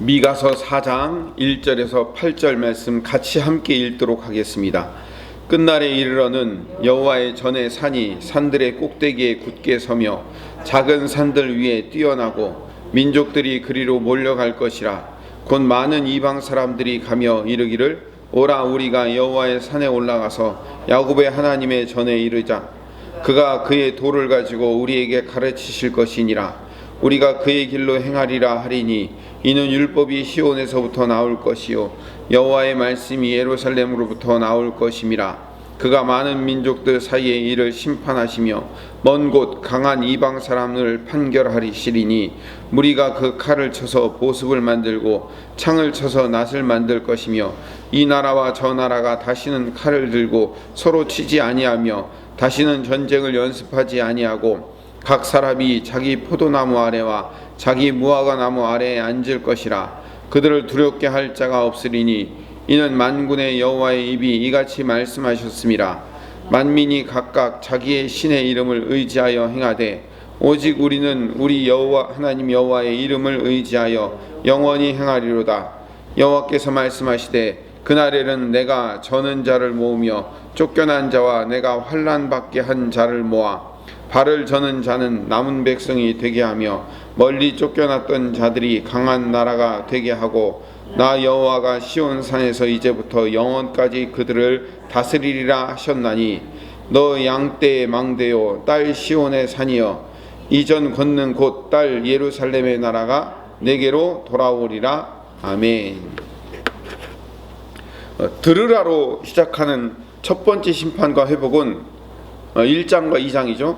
미가서 4장 1절에서 8절 말씀 같이 함께 읽도록 하겠습니다. 끝날에 이르러는 여호와의 전의 산이 산들의 꼭대기에 굳게 서며 작은 산들 위에 뛰어나고 민족들이 그리로 몰려갈 것이라. 곧 많은 이방 사람들이 가며 이르기를 오라 우리가 여호와의 산에 올라가서 야곱의 하나님의 전에 이르자. 그가 그의 도를 가지고 우리에게 가르치실 것이니라 우리가 그의 길로 행하리라 하리니 이는 율법이 시온에서부터 나올 것이요 여호와의 말씀이 예루살렘으로부터 나올 것임이라. 그가 많은 민족들 사이에 이를 심판하시며 먼 곳 강한 이방 사람을 판결하리시리니 무리가 그 칼을 쳐서 보습을 만들고 창을 쳐서 낫을 만들 것이며 이 나라와 저 나라가 다시는 칼을 들고 서로 치지 아니하며 다시는 전쟁을 연습하지 아니하고 각 사람이 자기 포도나무 아래와 자기 무화과 나무 아래에 앉을 것이라. 그들을 두렵게 할 자가 없으리니 이는 만군의 여호와의 입이 이같이 말씀하셨습니다. 만민이 각각 자기의 신의 이름을 의지하여 행하되 오직 우리는 우리 여호와 하나님 여호와의 이름을 의지하여 영원히 행하리로다. 여호와께서 말씀하시되 그날에는 내가 저는 자를 모으며 쫓겨난 자와 내가 환난 받게 한 자를 모아 발을 저는 자는 남은 백성이 되게 하며 멀리 쫓겨났던 자들이 강한 나라가 되게 하고 나 여호와가 시온 산에서 이제부터 영원까지 그들을 다스리리라 하셨나니 너 양떼의 망대요 딸 시온의 산이여 이전 걷는 곳 딸 예루살렘의 나라가 내게로 돌아오리라 아멘. 어, 들으라로 시작하는 첫 번째 심판과 회복은 어, 1장과 2장이죠.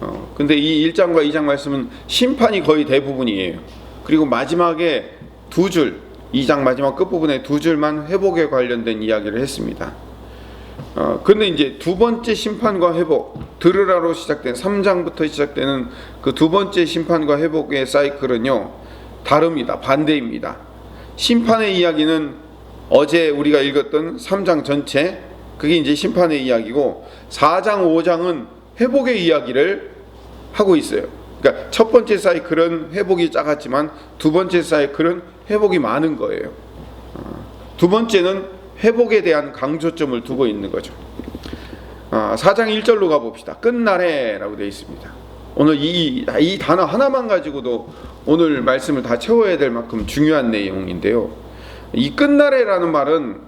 어, 근데 이 1장과 2장 말씀은 심판이 거의 대부분이에요. 그리고 마지막에 두 줄, 2장 마지막 끝부분에 두 줄만 회복에 관련된 이야기를 했습니다. 어, 근데 이제 두 번째 심판과 회복, 들으라로 시작된 3장부터 시작되는 그 두 번째 심판과 회복의 사이클은요, 다릅니다. 반대입니다. 심판의 이야기는 어제 우리가 읽었던 3장 전체, 그게 이제 심판의 이야기고, 4장, 5장은 회복의 이야기를 하고 있어요. 그러니까 첫 번째 사이클은 회복이 작았지만 두 번째 사이클은 회복이 많은 거예요. 어, 두 번째는 회복에 대한 강조점을 두고 있는 거죠. 아, 4장 1절로 가봅시다. 끝날에라고 되어 있습니다. 오늘 이, 이 단어 하나만 가지고도 오늘 말씀을 다 채워야 될 만큼 중요한 내용인데요. 이 끝날에라는 말은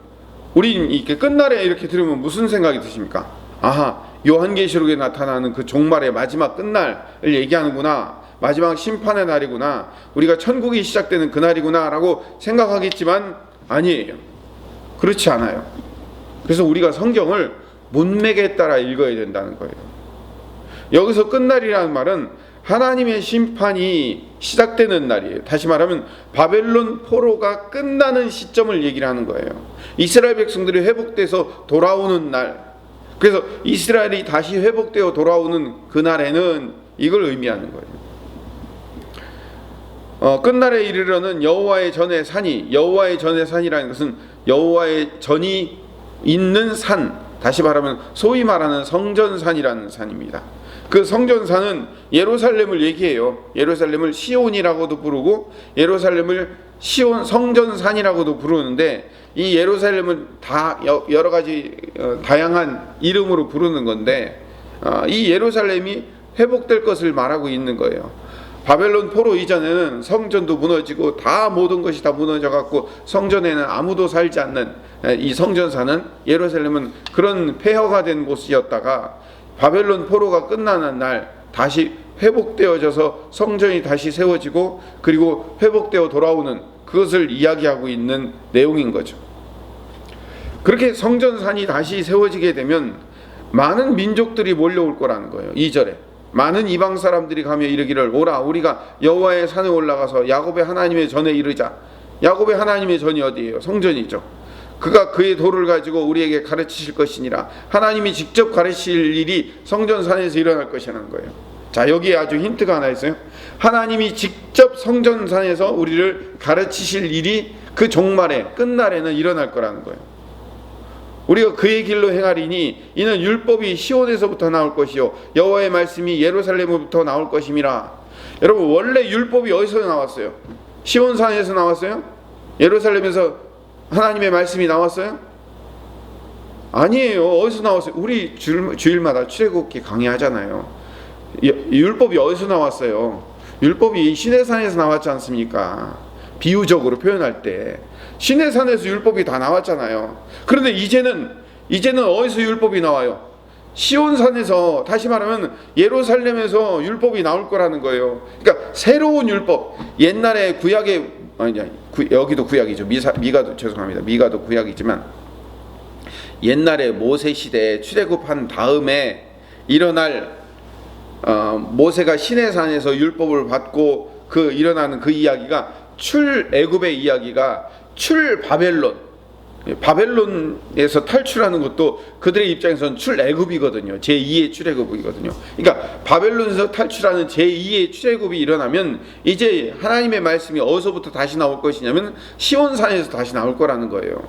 우린 이렇게 끝날에 이렇게 들으면 무슨 생각이 드십니까? 아하, 요한계시록에 나타나는 그 종말의 마지막 끝날을 얘기하는구나. 마지막 심판의 날이구나. 우리가 천국이 시작되는 그날이구나라고 생각하겠지만 아니에요. 그렇지 않아요. 그래서 우리가 성경을 문맥에 따라 읽어야 된다는 거예요. 여기서 끝날이라는 말은 하나님의 심판이 시작되는 날이에요. 다시 말하면 바벨론 포로가 끝나는 시점을 얘기를 하는 거예요. 이스라엘 백성들이 회복돼서 돌아오는 날. 그래서 이스라엘이 다시 회복되어 돌아오는 그날에는 이걸 의미하는 거예요. 어, 끝날에 이르러는 여호와의 전의 산이 여호와의 전의 산이라는 것은 여호와의 전이 있는 산 다시 말하면 소위 말하는 성전산이라는 산입니다. 그 성전산은 예루살렘을 얘기해요. 예루살렘을 시온이라고도 부르고 예루살렘을 시온 성전산이라고도 부르는데 이 예루살렘은 다 여러 가지 어, 다양한 이름으로 부르는 건데 어, 이 예루살렘이 회복될 것을 말하고 있는 거예요. 바벨론 포로 이전에는 성전도 무너지고 다 모든 것이 다 무너져 갖고 성전에는 아무도 살지 않는 이 성전사는 예루살렘은 그런 폐허가 된 곳이었다가 바벨론 포로가 끝나는 날 다시 회복되어져서 성전이 다시 세워지고 그리고 회복되어 돌아오는 그것을 이야기하고 있는 내용인 거죠. 그렇게 성전산이 다시 세워지게 되면 많은 민족들이 몰려올 거라는 거예요. 2절에. 많은 이방 사람들이 가며 이르기를 오라 우리가 여호와의 산에 올라가서 야곱의 하나님의 전에 이르자. 야곱의 하나님의 전이 어디예요? 성전이죠. 그가 그의 도를 가지고 우리에게 가르치실 것이니라. 하나님이 직접 가르칠 일이 성전산에서 일어날 것이라는 거예요. 자, 여기에 아주 힌트가 하나 있어요. 하나님이 직접 성전산에서 우리를 가르치실 일이 그 종말에 끝날에는 일어날 거라는 거예요. 우리가 그의 길로 행하리니 이는 율법이 시온에서부터 나올 것이요 여호와의 말씀이 예루살렘으로부터 나올 것임이라. 여러분 원래 율법이 어디서 나왔어요? 시온산에서 나왔어요? 예루살렘에서 하나님의 말씀이 나왔어요? 아니에요. 어디서 나왔어요? 우리 주일, 주일마다 출애굽기 강의하잖아요. 유- 율법이 어디서 나왔어요? 율법이 시내산에서 나왔지 않습니까? 비유적으로 표현할 때 시내산에서 율법이 다 나왔잖아요. 그런데 이제는 이제는 어디서 율법이 나와요? 시온산에서 다시 말하면 예루살렘에서 율법이 나올 거라는 거예요. 그러니까 새로운 율법. 옛날에 구약의 아니 여기도 구약이죠. 미사, 미가도 죄송합니다. 미가도 구약이지만 옛날에 모세 시대에 출애굽한 다음에 일어날 어, 모세가 시내산에서 율법을 받고 그 일어나는 그 이야기가 출애굽의 이야기가 출 바벨론 예, 바벨론에서 탈출하는 것도 그들의 입장에서는 출애굽이거든요. 제2의 출애굽이거든요. 그러니까 바벨론에서 탈출하는 제2의 출애굽이 일어나면 이제 하나님의 말씀이 어디서부터 다시 나올 것이냐면 시온산에서 다시 나올 거라는 거예요.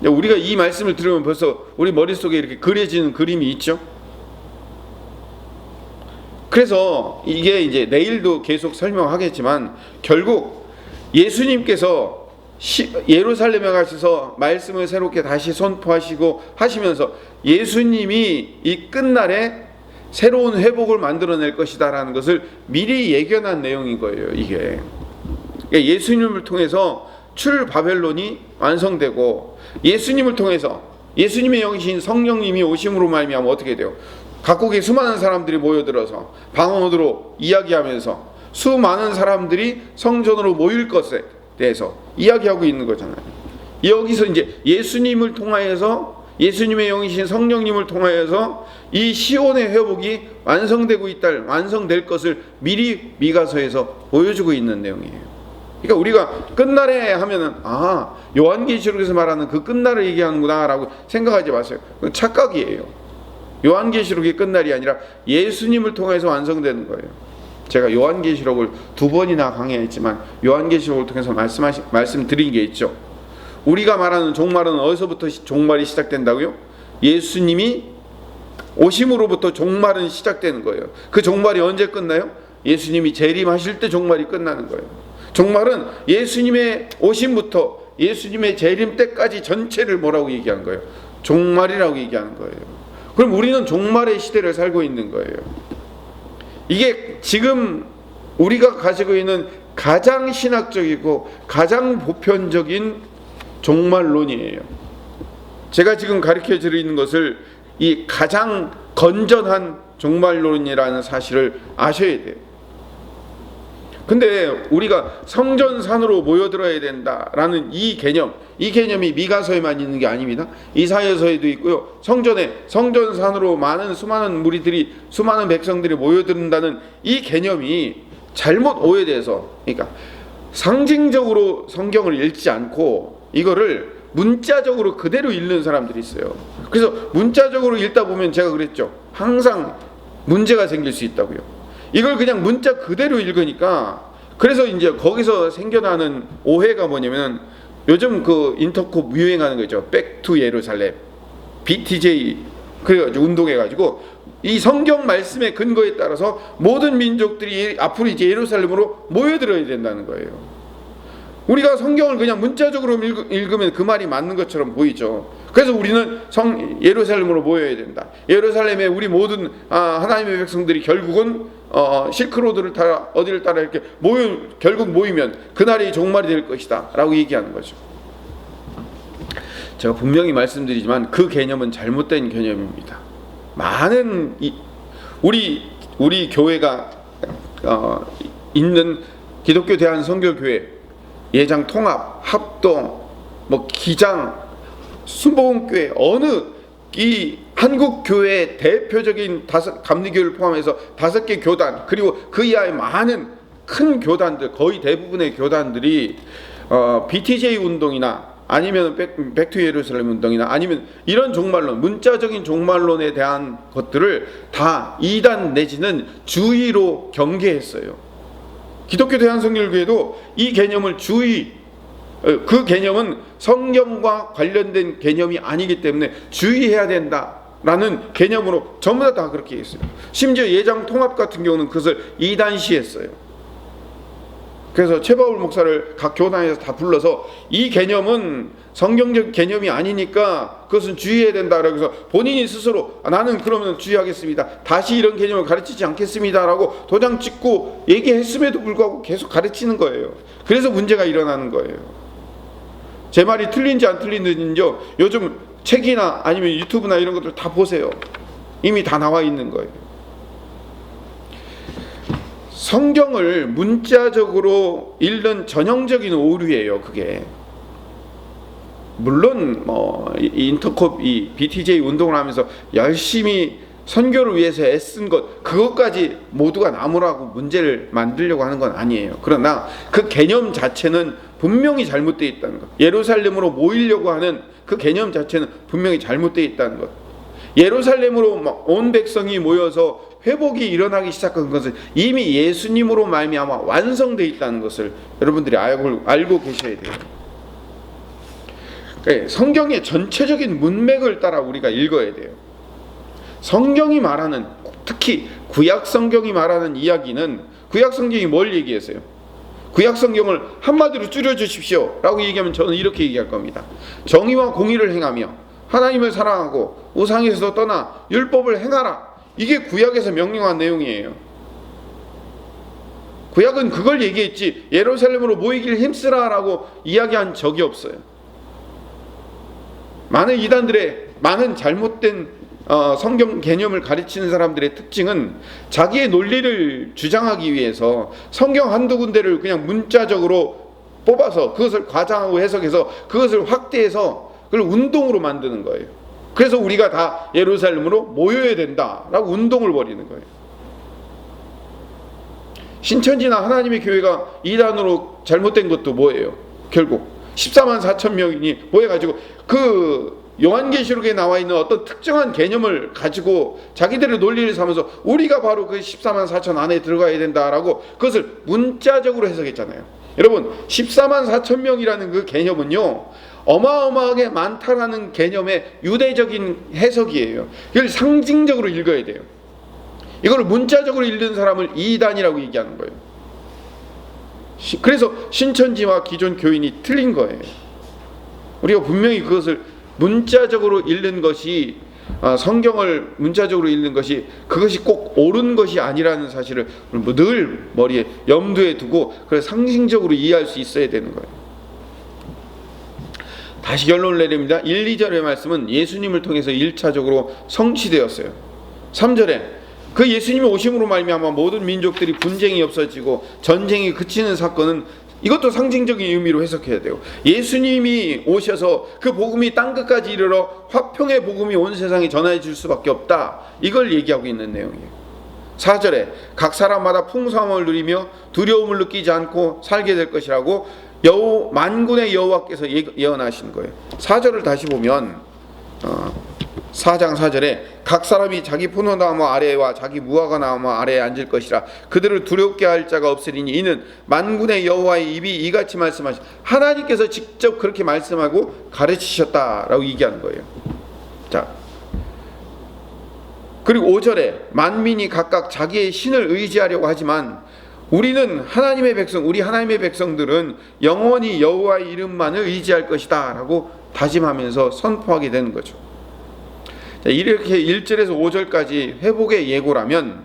우리가 이 말씀을 들으면 벌써 우리 머릿속에 이렇게 그려지는 그림이 있죠. 그래서 이게 이제 내일도 계속 설명하겠지만 결국 예수님께서 시, 예루살렘에 가셔서 말씀을 새롭게 다시 선포하시고 하시면서 예수님이 이 끝날에 새로운 회복을 만들어낼 것이다라는 것을 미리 예견한 내용인 거예요. 이게 그러니까 예수님을 통해서 출 바벨론이 완성되고 예수님을 통해서 예수님의 영이신 성령님이 오심으로 말미암아 어떻게 돼요? 각국의 수많은 사람들이 모여들어서 방언으로 이야기하면서 수많은 사람들이 성전으로 모일 것에 대해서 이야기하고 있는 거잖아요. 여기서 이제 예수님을 통하여서 예수님의 영이신 성령님을 통하여서 이 시온의 회복이 완성되고 있다, 완성될 것을 미리 미가서에서 보여주고 있는 내용이에요. 그러니까 우리가 끝날에 하면은 아 요한계시록에서 말하는 그 끝날을 얘기하는구나라고 생각하지 마세요. 착각이에요. 요한계시록이 끝날이 아니라 예수님을 통해서 완성되는 거예요. 제가 요한계시록을 두 번이나 강의했지만 요한계시록을 통해서 말씀하시, 말씀드린 게 있죠. 우리가 말하는 종말은 어디서부터 시- 종말이 시작된다고요? 예수님이 오심으로부터 종말은 시작되는 거예요. 그 종말이 언제 끝나요? 예수님이 재림하실 때 종말이 끝나는 거예요. 종말은 예수님의 오심부터 예수님의 재림 때까지 전체를 뭐라고 얘기한 거예요? 종말이라고 얘기하는 거예요. 그럼 우리는 종말의 시대를 살고 있는 거예요. 이게 지금 우리가 가지고 있는 가장 신학적이고 가장 보편적인 종말론이에요. 제가 지금 가르쳐 드리는 것을 이 가장 건전한 종말론이라는 사실을 아셔야 돼요. 근데 우리가 성전산으로 모여들어야 된다라는 이 개념, 이 개념이 미가서에만 있는 게 아닙니다. 이사야서에도 있고요. 성전에 성전산으로 많은 수많은 무리들이 수많은 백성들이 모여든다는 이 개념이 잘못 오해돼서 그러니까 상징적으로 성경을 읽지 않고 이거를 문자적으로 그대로 읽는 사람들이 있어요. 그래서 문자적으로 읽다 보면 제가 그랬죠. 항상 문제가 생길 수 있다고요. 이걸 그냥 문자 그대로 읽으니까 그래서 이제 거기서 생겨나는 오해가 뭐냐면 요즘 그 인터콥 유행하는 거죠. 백투 예루살렘. BTJ 그래가지고 운동해가지고 이 성경 말씀의 근거에 따라서 모든 민족들이 앞으로 이제 예루살렘으로 모여들어야 된다는 거예요. 우리가 성경을 그냥 문자적으로 읽- 읽으면 그 말이 맞는 것처럼 보이죠. 그래서 우리는 성 예루살렘으로 모여야 된다. 예루살렘에 우리 모든 아, 하나님의 백성들이 결국은 어, 실크로드를 따라 어디를 따라 이렇게 모여 결국 모이면 그날이 종말이 될 것이다라고 얘기하는 거죠. 제가 분명히 말씀드리지만 그 개념은 잘못된 개념입니다. 많은 이, 우리 우리 교회가 어, 있는 기독교 대한 선교교회 예장 통합 합동 뭐 기장 순복음교회 어느 이 한국 교회의 대표적인 다섯 감리교를 포함해서 다섯 개 교단 그리고 그 이하의 많은 큰 교단들 거의 대부분의 교단들이 어, BTJ 운동이나 아니면 백, 백투 예루살렘 운동이나 아니면 이런 종말론 문자적인 종말론에 대한 것들을 다 이단 내지는 주의로 경계했어요. 기독교 대한성결교회도 이 개념을 주의 어, 그 개념은 성경과 관련된 개념이 아니기 때문에 주의해야 된다라는 개념으로 전부 다, 다 그렇게 했어요. 심지어 예장 통합 같은 경우는 그것을 이단시했어요. 그래서 최바울 목사를 각 교단에서 다 불러서 이 개념은 성경적 개념이 아니니까 그것은 주의해야 된다. 그래서 본인이 스스로 아, 나는 그러면 주의하겠습니다. 다시 이런 개념을 가르치지 않겠습니다라고 도장 찍고 얘기했음에도 불구하고 계속 가르치는 거예요. 그래서 문제가 일어나는 거예요. 제 말이 틀린지 안 틀린지요. 요즘 책이나 아니면 유튜브나 이런 것들 다 보세요. 이미 다 나와 있는 거예요. 성경을 문자적으로 읽는 전형적인 오류예요. 그게 물론 뭐 인터콥 이 BTJ 운동을 하면서 열심히 선교를 위해서 애쓴 것 그것까지 모두가 나무라고 문제를 만들려고 하는 건 아니에요. 그러나 그 개념 자체는 분명히 잘못되어 있다는 것. 예루살렘으로 모이려고 하는 그 개념 자체는 분명히 잘못되어 있다는 것. 예루살렘으로 막온 백성이 모여서 회복이 일어나기 시작한 것은 이미 예수님으로 말미암아 완성되어 있다는 것을 여러분들이 알고 알고 계셔야 돼요. 예, 성경의 전체적인 문맥을 따라 우리가 읽어야 돼요. 성경이 말하는 특히 구약 성경이 말하는 이야기는 구약 성경이 뭘 얘기했어요? 구약 성경을 한마디로 줄여 주십시오라고 얘기하면 저는 이렇게 얘기할 겁니다. 정의와 공의를 행하며 하나님을 사랑하고 우상에서 떠나 율법을 행하라. 이게 구약에서 명령한 내용이에요. 구약은 그걸 얘기했지 예루살렘으로 모이길 힘쓰라라고 이야기한 적이 없어요. 많은 이단들의 많은 잘못된 어, 성경 개념을 가르치는 사람들의 특징은 자기의 논리를 주장하기 위해서 성경 한두 군데를 그냥 문자적으로 뽑아서 그것을 과장하고 해석해서 그것을 확대해서 그걸 운동으로 만드는 거예요. 그래서 우리가 다 예루살렘으로 모여야 된다라고 운동을 벌이는 거예요. 신천지나 하나님의 교회가 이단으로 잘못된 것도 뭐예요? 결국 14만 4천 명이 모여가지고 그 요한계시록에 나와 있는 어떤 특정한 개념을 가지고 자기들의 논리를 삼아서 우리가 바로 그 14만 4천 안에 들어가야 된다라고 그것을 문자적으로 해석했잖아요. 여러분 14만 4천 명이라는 그 개념은요 어마어마하게 많다라는 개념의 유대적인 해석이에요. 이걸 상징적으로 읽어야 돼요. 이걸 문자적으로 읽는 사람을 이단이라고 얘기하는 거예요. 시- 그래서 신천지와 기존 교인이 틀린 거예요. 우리가 분명히 그것을 문자적으로 읽는 것이 아, 성경을 문자적으로 읽는 것이 그것이 꼭 옳은 것이 아니라는 사실을 늘 머리에 염두에 두고 그걸 상징적으로 이해할 수 있어야 되는 거예요. 다시 결론을 내립니다. 1, 2절의 말씀은 예수님을 통해서 1차적으로 성취되었어요. 3절에 그 예수님의 오심으로 말미암아 모든 민족들이 분쟁이 없어지고 전쟁이 그치는 사건은 이것도 상징적인 의미로 해석해야 돼요. 예수님이 오셔서 그 복음이 땅 끝까지 이르러 화평의 복음이 온 세상에 전해질 수밖에 없다. 이걸 얘기하고 있는 내용이에요. 4절에 각 사람마다 풍성함을 누리며 두려움을 느끼지 않고 살게 될 것이라고 여호 만군의 여호와께서 예- 예언하신 거예요. 4절을 다시 보면 어, 4장 4절에 각 사람이 자기 포도나무 아래와 자기 무화과 나무 아래에 앉을 것이라 그들을 두렵게 할 자가 없으리니 이는 만군의 여호와의 입이 이같이 말씀하시 하나님께서 직접 그렇게 말씀하고 가르치셨다라고 얘기하는 거예요. 자. 그리고 5절에 만민이 각각 자기의 신을 의지하려고 하지만 우리는 하나님의 백성, 우리 하나님의 백성들은 영원히 여호와의 이름만을 의지할 것이다라고 다짐하면서 선포하게 되는 거죠. 자, 이렇게 1절에서 5절까지 회복의 예고라면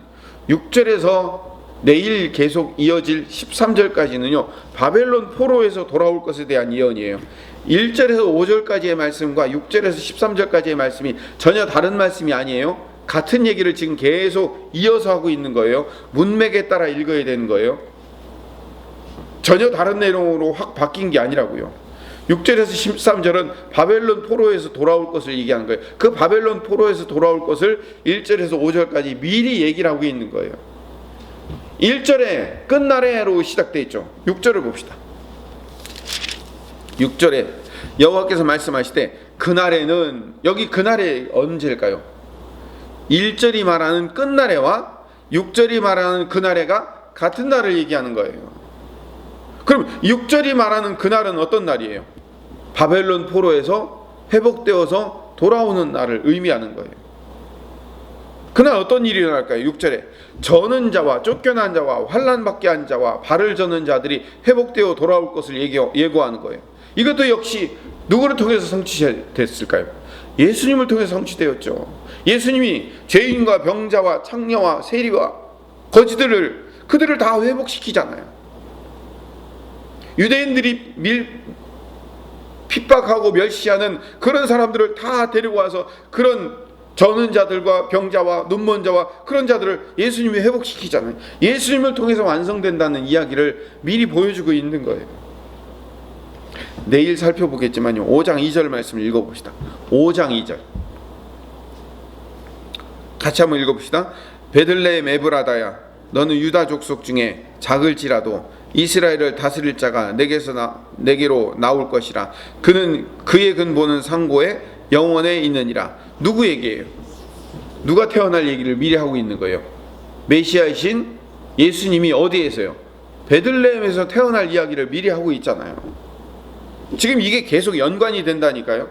6절에서 내일 계속 이어질 13절까지는요. 바벨론 포로에서 돌아올 것에 대한 예언이에요. 1절에서 5절까지의 말씀과 6절에서 13절까지의 말씀이 전혀 다른 말씀이 아니에요. 같은 얘기를 지금 계속 이어서 하고 있는 거예요. 문맥에 따라 읽어야 되는 거예요. 전혀 다른 내용으로 확 바뀐 게 아니라고요. 6절에서 13절은 바벨론 포로에서 돌아올 것을 얘기하는 거예요. 그 바벨론 포로에서 돌아올 것을 1절에서 5절까지 미리 얘기를 하고 있는 거예요. 1절에 끝날에로 시작되어 있죠. 6절을 봅시다. 6절에 여호와께서 말씀하시되 그날에는 여기 그날에 언제일까요? 1절이 말하는 끝날에와 6절이 말하는 그날에가 같은 날을 얘기하는 거예요. 그럼 6절이 말하는 그날은 어떤 날이에요? 바벨론 포로에서 회복되어서 돌아오는 날을 의미하는 거예요. 그날 어떤 일이 일어날까요? 6절에 저는 자와 쫓겨난 자와 환란 받게 한 자와 발을 저는 자들이 회복되어 돌아올 것을 예고, 예고하는 거예요. 이것도 역시 누구를 통해서 성취됐을까요? 예수님을 통해서 성취되었죠. 예수님이 죄인과 병자와 창녀와 세리와 거지들을 그들을 다 회복시키잖아요. 유대인들이 밀 핍박하고 멸시하는 그런 사람들을 다 데리고 와서 그런 저는 자들과 병자와 눈먼 자와 그런 자들을 예수님이 회복시키잖아요. 예수님을 통해서 완성된다는 이야기를 미리 보여주고 있는 거예요. 내일 살펴보겠지만요. 5장 2절 말씀을 읽어봅시다. 5장 2절. 같이 한번 읽어봅시다. 베들레헴 에브라다야 너는 유다 족속 중에 작을지라도 이스라엘을 다스릴 자가 내게서 나, 내게로 나올 것이라 그는 그의 근본은 상고에 영원에 있느니라 누구에게요? 누가 태어날 얘기를 미리 하고 있는 거예요? 메시아이신 예수님이 어디에서요? 베들레헴에서 태어날 이야기를 미리 하고 있잖아요. 지금 이게 계속 연관이 된다니까요.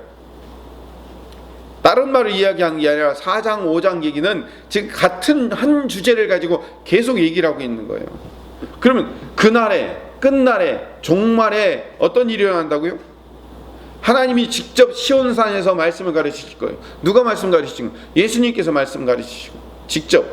다른 말을 이야기한 게 아니라 4장, 5장 얘기는 지금 같은 한 주제를 가지고 계속 얘기를 하고 있는 거예요. 그러면 그날에, 끝날에, 종말에 어떤 일이 일어난다고요? 하나님이 직접 시온산에서 말씀을 가르치실 거예요. 누가 말씀 가르치신 거예요? 예수님께서 말씀 가르치시고 직접.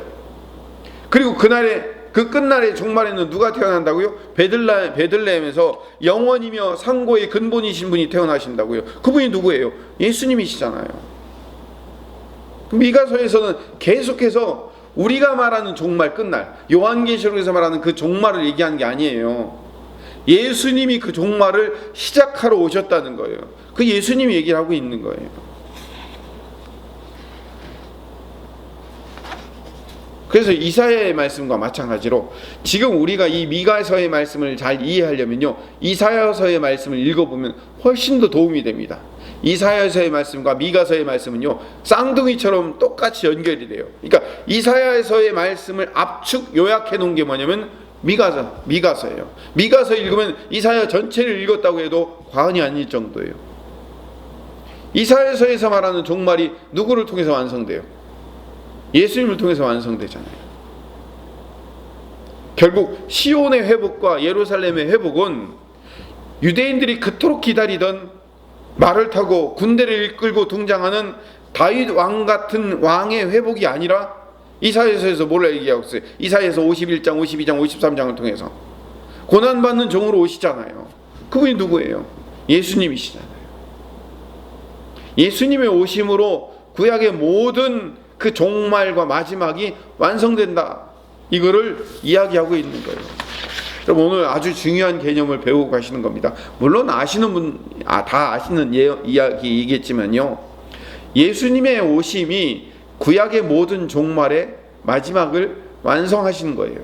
그리고 그날에 그 끝날의 종말에는 누가 태어난다고요? 베들레, 베들레헴에서 영원이며 상고의 근본이신 분이 태어나신다고요. 그분이 누구예요? 예수님이시잖아요. 미가서에서는 계속해서 우리가 말하는 종말 끝날 요한계시록에서 말하는 그 종말을 얘기하는 게 아니에요. 예수님이 그 종말을 시작하러 오셨다는 거예요. 그 예수님이 얘기를 하고 있는 거예요. 그래서 이사야의 말씀과 마찬가지로 지금 우리가 이 미가서의 말씀을 잘 이해하려면요. 이사야서의 말씀을 읽어보면 훨씬 더 도움이 됩니다. 이사야서의 말씀과 미가서의 말씀은요. 쌍둥이처럼 똑같이 연결이 돼요. 그러니까 이사야서의 말씀을 압축 요약해 놓은 게 뭐냐면 미가서, 미가서예요. 미가서 읽으면 이사야 전체를 읽었다고 해도 과언이 아닐 정도예요. 이사야서에서 말하는 종말이 누구를 통해서 완성돼요? 예수님을 통해서 완성되잖아요. 결국 시온의 회복과 예루살렘의 회복은 유대인들이 그토록 기다리던 말을 타고 군대를 이끌고 등장하는 다윗 왕 같은 왕의 회복이 아니라 이사야서에서 뭘 얘기하고 있어요? 이사야서 51장, 52장, 53장을 통해서 고난 받는 종으로 오시잖아요. 그분이 누구예요? 예수님이시잖아요. 예수님의 오심으로 구약의 모든 그 종말과 마지막이 완성된다. 이거를 이야기하고 있는 거예요. 여러분 오늘 아주 중요한 개념을 배우고 가시는 겁니다. 물론 아시는 분, 아, 다 아시는 예, 이야기이겠지만요. 예수님의 오심이 구약의 모든 종말의 마지막을 완성하시는 거예요.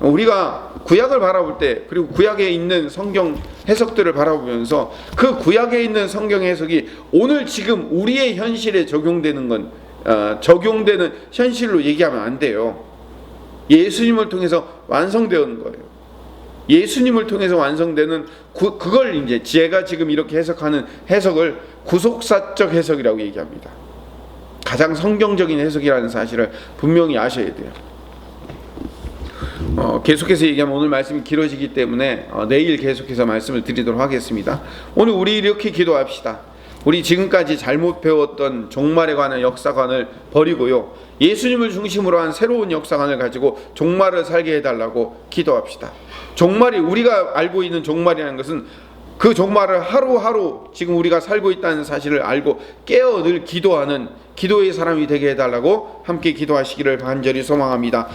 우리가 구약을 바라볼 때 그리고 구약에 있는 성경 해석들을 바라보면서 그 구약에 있는 성경 해석이 오늘 지금 우리의 현실에 적용되는 건 어, 적용되는 현실로 얘기하면 안 돼요. 예수님을 통해서 완성되는 거예요. 예수님을 통해서 완성되는 구, 그걸 이제 제가 지금 이렇게 해석하는 해석을 구속사적 해석이라고 얘기합니다. 가장 성경적인 해석이라는 사실을 분명히 아셔야 돼요. 어, 계속해서 얘기하면 오늘 말씀이 길어지기 때문에 어, 내일 계속해서 말씀을 드리도록 하겠습니다. 오늘 우리 이렇게 기도합시다. 우리 지금까지 잘못 배웠던 종말에 관한 역사관을 버리고요. 예수님을 중심으로 한 새로운 역사관을 가지고 종말을 살게 해달라고 기도합시다. 종말이 우리가 알고 있는 종말이라는 것은 그 종말을 하루하루 지금 우리가 살고 있다는 사실을 알고 깨어 늘 기도하는 기도의 사람이 되게 해달라고 함께 기도하시기를 간절히 소망합니다.